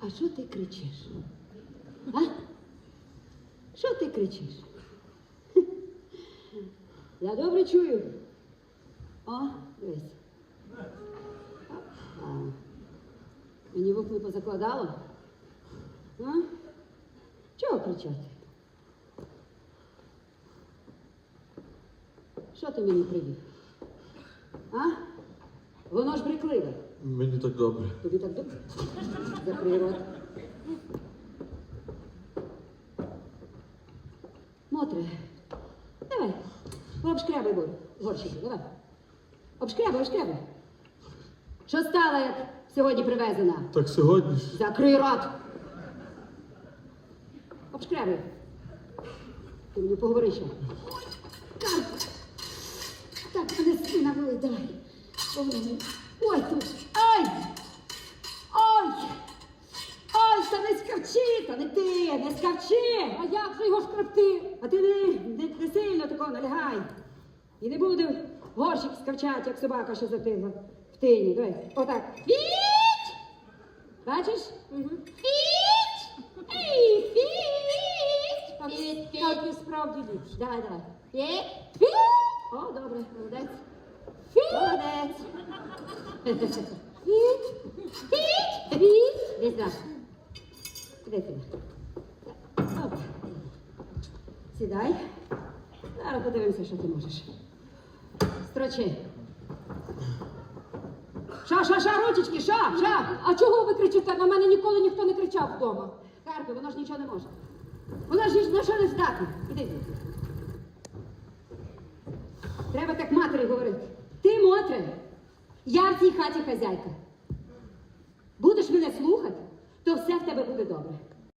А що ти кричиш? А? Що ти кричиш? Я добре чую. О, дивись. А, мені вух не позакладало? А? Чого кричати? Що ти мені привів? А? Воно ж брехливе. Мені так добре. Тобі так добре? Закрий рот. Мотре, давай, обшкрябай бор, горщики, давай. Обшкрябай, обшкрябай. Що стало, як сьогодні привезена? Так сьогодні ж. Закрий рот. Обшкрябай. Ти мені поговори ще. Так, так, мене спина болить, давай. Поговори. Ой, тут. Ай! Ой! Ой, та не скавчи, та не ти, не скавчи! А як же його шкребти? А ти не, не, не сильно такого налягай. І не буде горщик скавчати, як собака, що затигла в тині. Давай, отак. Фіч! Бачиш? Фіч! Ей, фіч! Так, Фіч, фіч. так і справді ліпше. Давай, давай. Фіч! О, добре, молодець. Молодець. Фі! Фіч! Фіч! Іди сюди. Іди сюди. Оп. Сідай. Зараз подивимося, що ти можеш. Строчи. Ша, ша, ша, ручечки, ша, ша. А чого ви кричите? На мене ніколи ніхто не кричав вдома. Карпи, воно ж нічого не може. Воно ж на що не здатне. Іди звідси. Треба так матері говорити. Ти, Мотре, я в цій хаті хазяйка. Будеш мене слухати, то все в тебе буде добре.